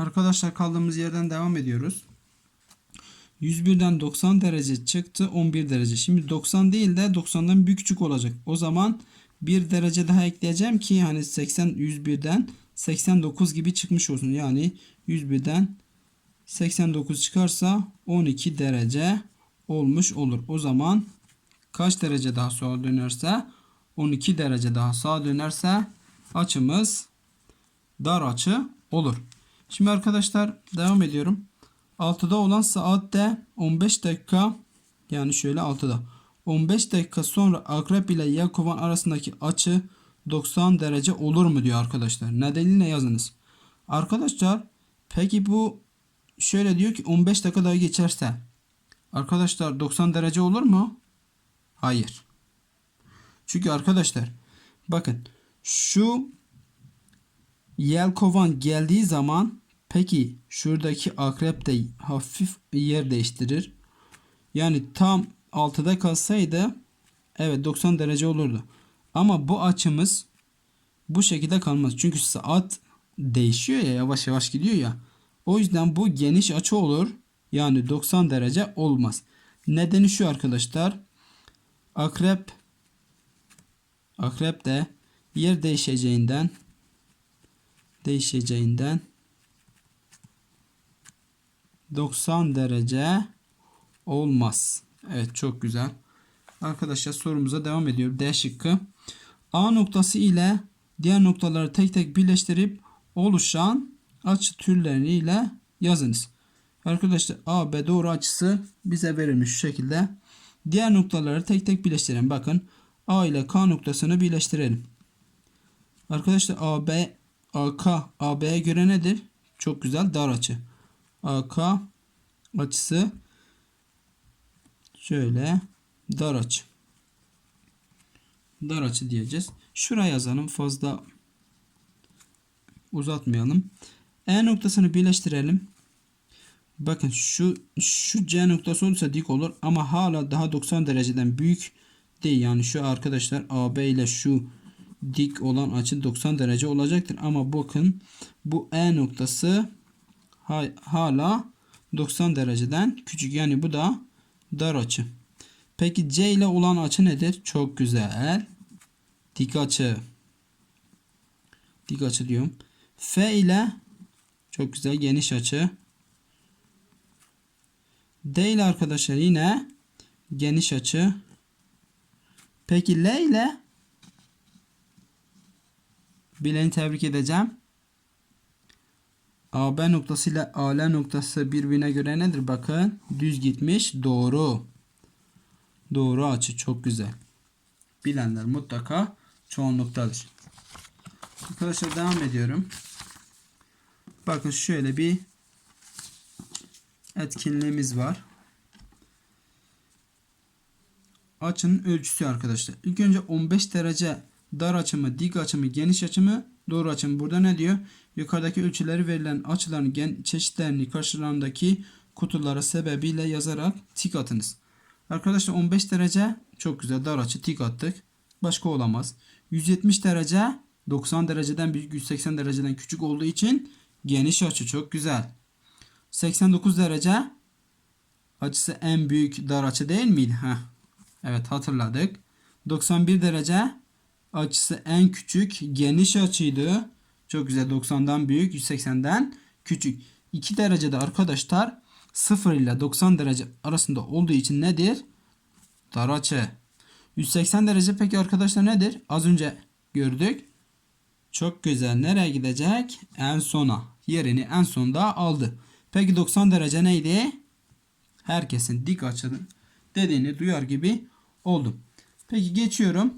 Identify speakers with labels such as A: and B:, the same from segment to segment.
A: Arkadaşlar kaldığımız yerden devam ediyoruz. 101'den 90 derece çıktı 11 derece. Şimdi 90 değil de 90'dan büyük küçük olacak. O zaman bir derece daha ekleyeceğim ki hani 80 101'den 89 gibi çıkmış olsun. Yani 101'den 89 çıkarsa 12 derece olmuş olur. O zaman kaç derece daha sağa dönerse 12 derece daha sağa dönerse açımız dar açı olur. Şimdi arkadaşlar devam ediyorum. 6'da olan saatte 15 dakika yani şöyle 6'da 15 dakika sonra akrep ile Yakovan arasındaki açı 90 derece olur mu diyor arkadaşlar. Nedenini yazınız. Arkadaşlar peki bu şöyle diyor ki 15 dakika daha geçerse arkadaşlar 90 derece olur mu? Hayır. Çünkü arkadaşlar bakın şu yelkovan geldiği zaman peki şuradaki akrep de hafif yer değiştirir. Yani tam 6'da kalsaydı evet 90 derece olurdu. Ama bu açımız bu şekilde kalmaz. Çünkü saat değişiyor ya yavaş yavaş gidiyor ya. O yüzden bu geniş açı olur. Yani 90 derece olmaz. Nedeni şu arkadaşlar. Akrep akrep de yer değişeceğinden değişeceğinden 90 derece olmaz. Evet çok güzel. Arkadaşlar sorumuza devam ediyor. D şıkkı. A noktası ile diğer noktaları tek tek birleştirip oluşan açı türlerini ile yazınız. Arkadaşlar A, B doğru açısı bize verilmiş şu şekilde. Diğer noktaları tek tek birleştirelim. Bakın A ile K noktasını birleştirelim. Arkadaşlar A, B, AK, AB'ye göre nedir? Çok güzel dar açı. AK açısı şöyle dar açı. Dar açı diyeceğiz. Şuraya yazalım fazla uzatmayalım. E noktasını birleştirelim. Bakın şu şu C noktası olursa dik olur ama hala daha 90 dereceden büyük değil. Yani şu arkadaşlar AB ile şu dik olan açı 90 derece olacaktır. Ama bakın bu E noktası hala 90 dereceden küçük. Yani bu da dar açı. Peki C ile olan açı nedir? Çok güzel. Dik açı. Dik açı diyorum. F ile çok güzel geniş açı. D ile arkadaşlar yine geniş açı. Peki L ile bileni tebrik edeceğim. AB noktası ile AL noktası birbirine göre nedir? Bakın düz gitmiş. Doğru. Doğru açı. Çok güzel. Bilenler mutlaka çoğunluktadır. Arkadaşlar devam ediyorum. Bakın şöyle bir etkinliğimiz var. Açının ölçüsü arkadaşlar. İlk önce 15 derece dar açımı, dik açımı, geniş açımı, doğru açımı. Burada ne diyor? Yukarıdaki ölçüleri verilen açıların gen çeşitlerini karşılarındaki kutulara sebebiyle yazarak tik atınız. Arkadaşlar 15 derece çok güzel dar açı tik attık. Başka olamaz. 170 derece 90 dereceden büyük 180 dereceden küçük olduğu için geniş açı çok güzel. 89 derece açısı en büyük dar açı değil miydi? Heh. Evet hatırladık. 91 derece açısı en küçük geniş açıydı. Çok güzel 90'dan büyük 180'den küçük. 2 derecede arkadaşlar 0 ile 90 derece arasında olduğu için nedir? Dar açı. 180 derece peki arkadaşlar nedir? Az önce gördük. Çok güzel. Nereye gidecek? En sona. Yerini en sonda aldı. Peki 90 derece neydi? Herkesin dik açının dediğini duyar gibi oldum. Peki geçiyorum.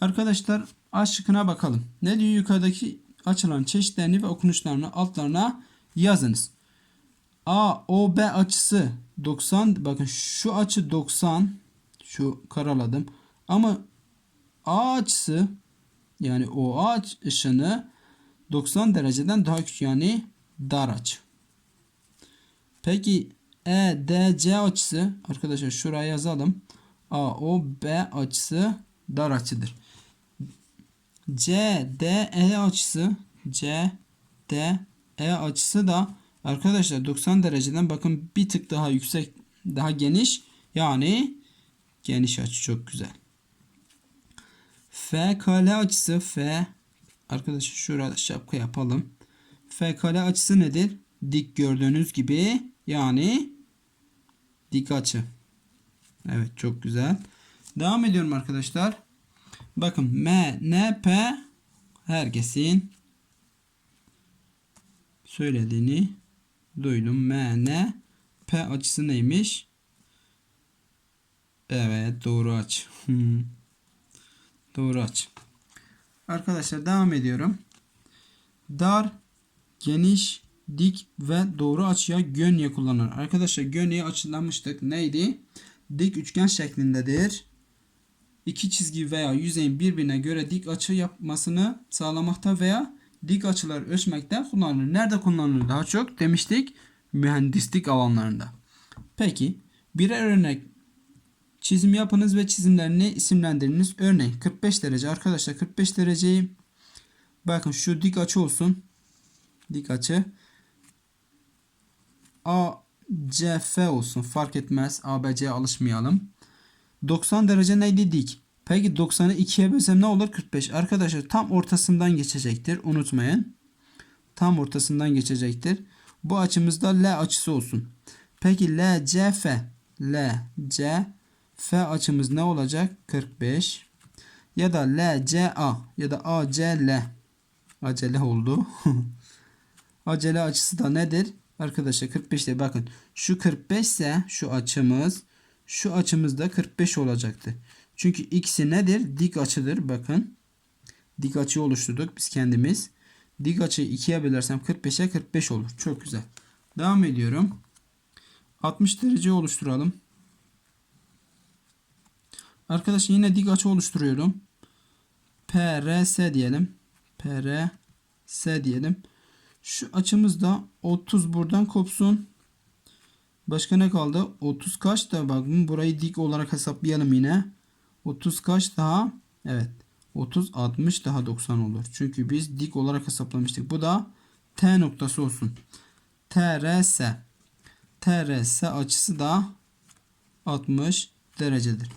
A: Arkadaşlar A şıkkına bakalım. Ne diyor yukarıdaki açılan çeşitlerini ve okunuşlarını altlarına yazınız. A, O, B açısı 90. Bakın şu açı 90. Şu karaladım. Ama A açısı yani o açısını 90 dereceden daha küçük yani dar açı. Peki E, D, C açısı arkadaşlar şuraya yazalım. A, O, B açısı dar açıdır. C, D, E açısı C, D E açısı da arkadaşlar 90 dereceden bakın bir tık daha yüksek daha geniş yani geniş açı çok güzel. F kare açısı F arkadaşlar şurada şapka yapalım. F kare açısı nedir? Dik gördüğünüz gibi yani dik açı. Evet çok güzel. Devam ediyorum arkadaşlar. Bakın M, N, P herkesin söylediğini duydum. M, N, P açısı neymiş? Evet doğru. Hmm. doğru açı. Arkadaşlar devam ediyorum. Dar, geniş, dik ve doğru açıya gönye kullanılır. Arkadaşlar gönyeyi açıklamıştık. Neydi? Dik üçgen şeklindedir. İki çizgi veya yüzeyin birbirine göre dik açı yapmasını sağlamakta veya dik açılar ölçmekte kullanılır. Nerede kullanılır daha çok demiştik? Mühendislik alanlarında. Peki birer örnek çizim yapınız ve çizimlerini isimlendiriniz. Örneğin 45 derece arkadaşlar 45 dereceyi bakın şu dik açı olsun. Dik açı ACF olsun fark etmez. ABC'ye alışmayalım. 90 derece neydi dik? Peki 90'ı 2'ye bölsem ne olur? 45. Arkadaşlar tam ortasından geçecektir. Unutmayın. Tam ortasından geçecektir. Bu açımızda L açısı olsun. Peki LCF LCF açımız ne olacak? 45. Ya da LCA ya da ACL acele oldu. acele açısı da nedir? Arkadaşlar 45'te bakın. Şu 45 ise şu açımız şu açımız da 45 olacaktı. Çünkü ikisi nedir? Dik açıdır. Bakın. Dik açı oluşturduk biz kendimiz. Dik açıyı 2'ye bölersem 45'e 45 olur. Çok güzel. Devam ediyorum. 60 derece oluşturalım. Arkadaşlar yine dik açı oluşturuyorum. PRS diyelim. PRS diyelim. Şu açımız da 30 buradan kopsun. Başka ne kaldı? 30 kaç da bakın burayı dik olarak hesaplayalım yine. 30 kaç daha? Evet. 30 60 daha 90 olur. Çünkü biz dik olarak hesaplamıştık. Bu da T noktası olsun. TRS. TRS açısı da 60 derecedir.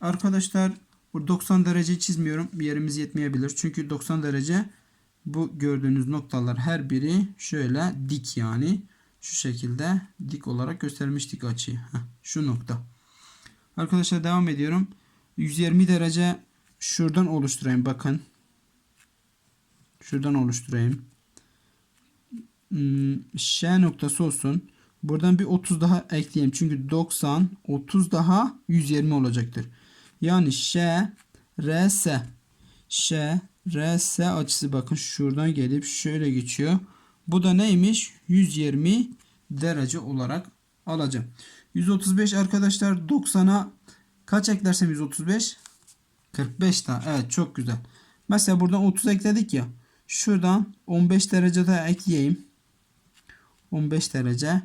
A: Arkadaşlar bu 90 dereceyi çizmiyorum. Bir yerimiz yetmeyebilir. Çünkü 90 derece bu gördüğünüz noktalar her biri şöyle dik yani şu şekilde dik olarak göstermiştik açıyı. Şu nokta. Arkadaşlar devam ediyorum. 120 derece şuradan oluşturayım. Bakın. Şuradan oluşturayım. Hmm, Ş noktası olsun. Buradan bir 30 daha ekleyeyim. Çünkü 90, 30 daha 120 olacaktır. Yani Ş, R, S. Ş, R, S açısı bakın şuradan gelip şöyle geçiyor. Bu da neymiş? 120 derece olarak alacağım. 135 arkadaşlar 90'a kaç eklersem 135? 45 daha. Evet çok güzel. Mesela buradan 30 ekledik ya. Şuradan 15 derece daha ekleyeyim. 15 derece.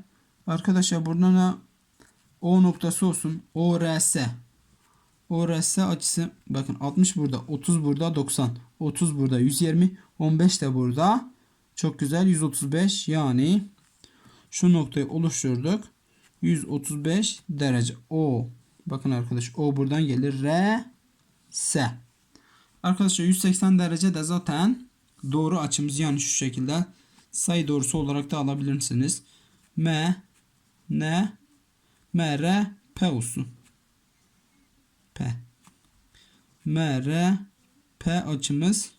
A: Arkadaşlar buradan da O noktası olsun. ORS. ORS açısı bakın 60 burada, 30 burada, 90. 30 burada, 120, 15 de burada. Çok güzel 135 yani şu noktayı oluşturduk. 135 derece O. Bakın arkadaş O buradan gelir. R S. Arkadaşlar 180 derece de zaten doğru açımız yani şu şekilde sayı doğrusu olarak da alabilirsiniz. M N M R P olsun. P M R P açımız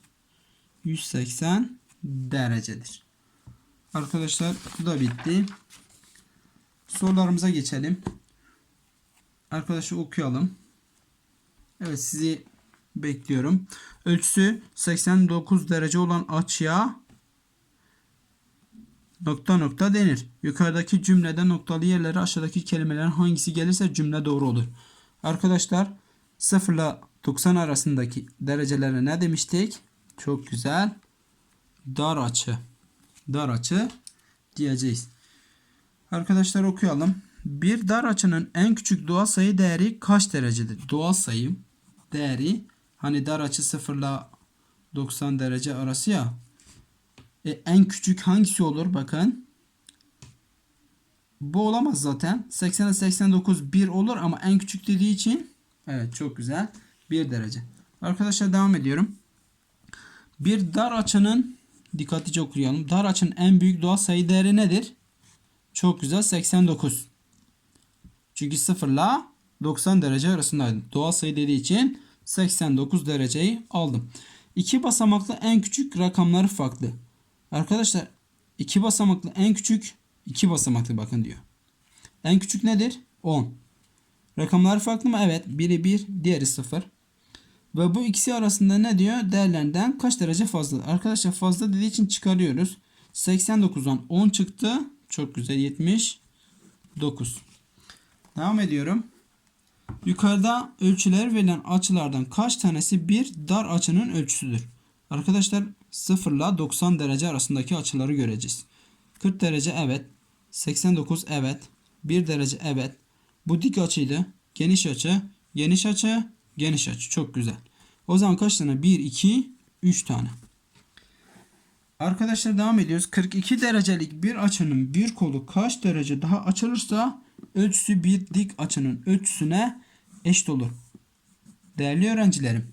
A: 180 derecedir. Arkadaşlar bu da bitti. Sorularımıza geçelim. Arkadaşlar okuyalım. Evet sizi bekliyorum. Ölçüsü 89 derece olan açıya nokta nokta denir. Yukarıdaki cümlede noktalı yerlere aşağıdaki kelimelerin hangisi gelirse cümle doğru olur. Arkadaşlar 0 ile 90 arasındaki derecelere ne demiştik? Çok güzel. Dar açı. Dar açı diyeceğiz. Arkadaşlar okuyalım. Bir dar açının en küçük doğal sayı değeri kaç derecedir? Doğal sayı değeri hani dar açı 0 ile 90 derece arası ya. E, en küçük hangisi olur? Bakın. Bu olamaz zaten. 80'e 89 1 olur ama en küçük dediği için evet çok güzel. 1 derece. Arkadaşlar devam ediyorum. Bir dar açının dikkatlice okuyalım. Dar açının en büyük doğal sayı değeri nedir? Çok güzel 89. Çünkü 0 ile 90 derece arasındaydı. Doğal sayı dediği için 89 dereceyi aldım. İki basamaklı en küçük rakamları farklı. Arkadaşlar iki basamaklı en küçük iki basamaklı bakın diyor. En küçük nedir? 10. Rakamlar farklı mı? Evet. Biri 1, diğeri 0. Ve bu ikisi arasında ne diyor? Değerlerinden kaç derece fazla? Arkadaşlar fazla dediği için çıkarıyoruz. 89'dan 10 çıktı. Çok güzel. 79. Devam ediyorum. Yukarıda ölçüler verilen açılardan kaç tanesi bir dar açının ölçüsüdür? Arkadaşlar 0 ile 90 derece arasındaki açıları göreceğiz. 40 derece evet. 89 evet. 1 derece evet. Bu dik açıydı. Geniş açı, geniş açı, geniş açı. Çok güzel. O zaman kaç tane? 1, 2, 3 tane. Arkadaşlar devam ediyoruz. 42 derecelik bir açının bir kolu kaç derece daha açılırsa ölçüsü bir dik açının ölçüsüne eşit olur. Değerli öğrencilerim,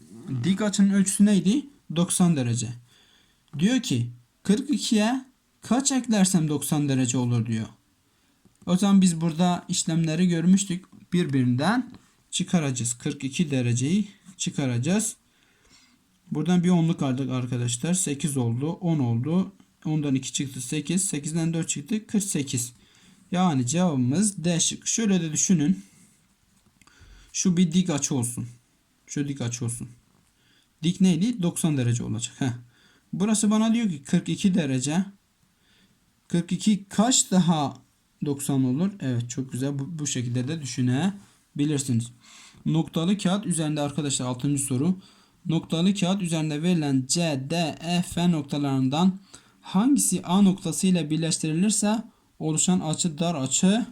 A: dik açının ölçüsü neydi? 90 derece. Diyor ki 42'ye kaç eklersem 90 derece olur diyor. O zaman biz burada işlemleri görmüştük. Birbirinden çıkaracağız. 42 dereceyi çıkaracağız. Buradan bir onluk aldık arkadaşlar. 8 oldu. 10 oldu. 10'dan 2 çıktı 8. 8'den 4 çıktı 48. Yani cevabımız D şıkkı. Şöyle de düşünün. Şu bir dik açı olsun. Şu dik açı olsun. Dik neydi? 90 derece olacak. Heh. Burası bana diyor ki 42 derece. 42 kaç daha 90 olur? Evet çok güzel. Bu, bu şekilde de düşünebilirsiniz. Noktalı kağıt üzerinde arkadaşlar 6. soru. Noktalı kağıt üzerinde verilen C, D, E, F noktalarından hangisi A noktası ile birleştirilirse oluşan açı dar açı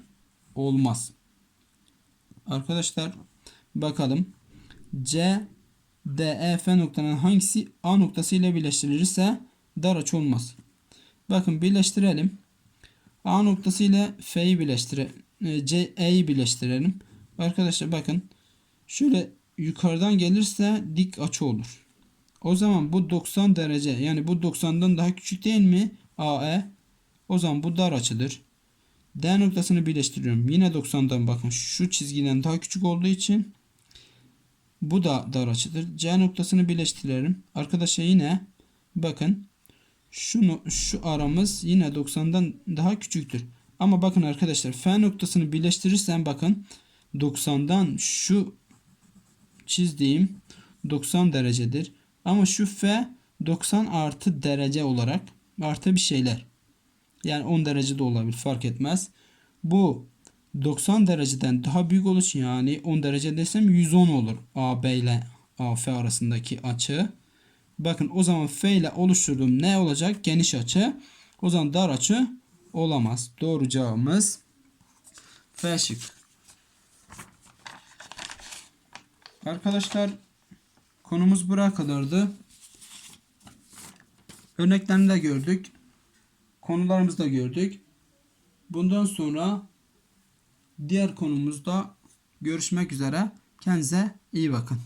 A: olmaz. Arkadaşlar bakalım. C, D, E, F noktalarının hangisi A noktası ile birleştirilirse dar açı olmaz. Bakın birleştirelim. A noktası ile F'yi birleştirelim. C, E'yi birleştirelim. Arkadaşlar bakın. Şöyle yukarıdan gelirse dik açı olur. O zaman bu 90 derece yani bu 90'dan daha küçük değil mi? AE. O zaman bu dar açıdır. D noktasını birleştiriyorum. Yine 90'dan bakın şu çizgiden daha küçük olduğu için bu da dar açıdır. C noktasını birleştirelim. Arkadaşlar yine bakın şunu şu aramız yine 90'dan daha küçüktür. Ama bakın arkadaşlar F noktasını birleştirirsem bakın 90'dan şu çizdiğim 90 derecedir. Ama şu F 90 artı derece olarak artı bir şeyler. Yani 10 derece de olabilir fark etmez. Bu 90 dereceden daha büyük için yani 10 derece desem 110 olur. AB ile AF arasındaki açı. Bakın o zaman F ile oluşturduğum ne olacak? Geniş açı. O zaman dar açı olamaz. Doğru cevabımız F şık. Arkadaşlar konumuz buraya kadardı. Örneklerini de gördük. Konularımızı da gördük. Bundan sonra diğer konumuzda görüşmek üzere. Kendinize iyi bakın.